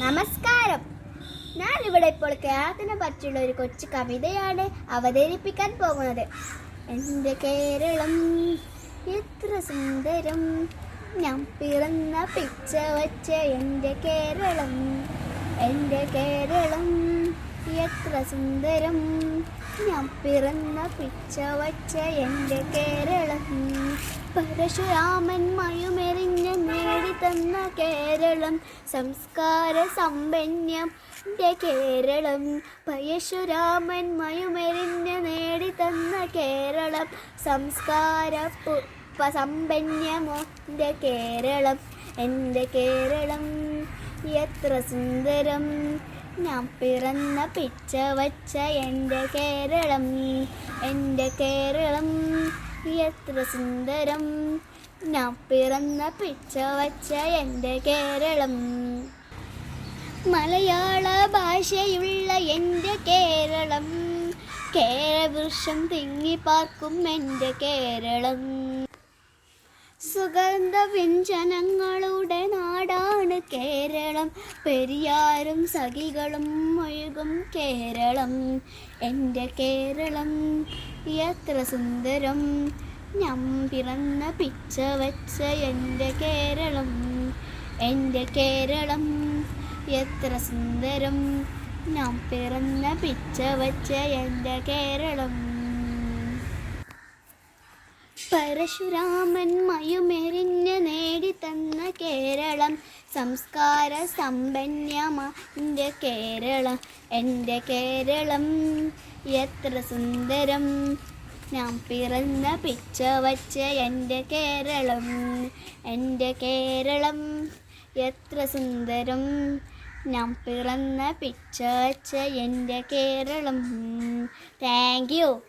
നമസ്കാരം. ഞാൻ ഇവിടെ ഇപ്പോൾ കേരളത്തിനെ പറ്റിയുള്ള ഒരു കൊച്ചു കവിതയാണ് അവതരിപ്പിക്കാൻ പോകുന്നത്. എന്റെ കേരളം എത്ര സുന്ദരം. ഞാൻ പിറന്ന പിച്ച വച്ച എന്റെ കേരളം. എന്റെ കേരളം എത്ര സുന്ദരം. ഞാൻ പിറന്ന പിച്ച വച്ച എന്റെ കേരളം. പരശുരാമൻ മയുമെറിഞ്ഞ് നേടിത്തന്ന കേരളം സംസ്കാര സമ്പന്യം എന്റെ കേരളം. പരശുരാമൻ നേടി നേടിത്തന്ന കേരളം സംസ്കാര സമ്പന്യമോ എന്റെ കേരളം. എന്റെ കേരളം എത്ര സുന്ദരം. ഞാൻ പിറന്ന പിച്ച വച്ച എന്റെ കേരളം. എന്റെ കേരളം എത്ര സുന്ദരം. ഞാൻ പിറന്ന പിച്ച വച്ച എന്റെ കേരളം. മലയാള ഭാഷയുള്ള എന്റെ കേരളം. കേരവൃക്ഷം തിങ്ങിപ്പാർക്കും എന്റെ കേരളം. സുഗന്ധ വ്യഞ്ജനങ്ങളുടെ നാടാണ് കേരളം. പെരിയാരും സഖികളും ഒഴുകും കേരളം. എന്റെ കേരളം എത്ര സുന്ദരം. ഞാൻ പിറന്ന പിച്ച വച്ച എന്റെ കേരളം എന്റെ കേരളം എത്ര സുന്ദരം. ഞാൻ പിറന്ന പിച്ച വച്ച എന്റെ കേരളം. പരശുരാമൻ മയുമെറിഞ്ഞ് നേടിത്തന്ന കേരളം സംസ്കാര സമ്പന്നമ എന്റെ കേരളം എന്റെ കേരളം എത്ര സുന്ദരം. ഞാൻ പിറന്ന പിച്ച വച്ച എന്റെ കേരളം എന്റെ കേരളം എത്ര സുന്ദരം. ഞാൻ പിറന്ന പിച്ച വച്ച എന്റെ കേരളം. Thank you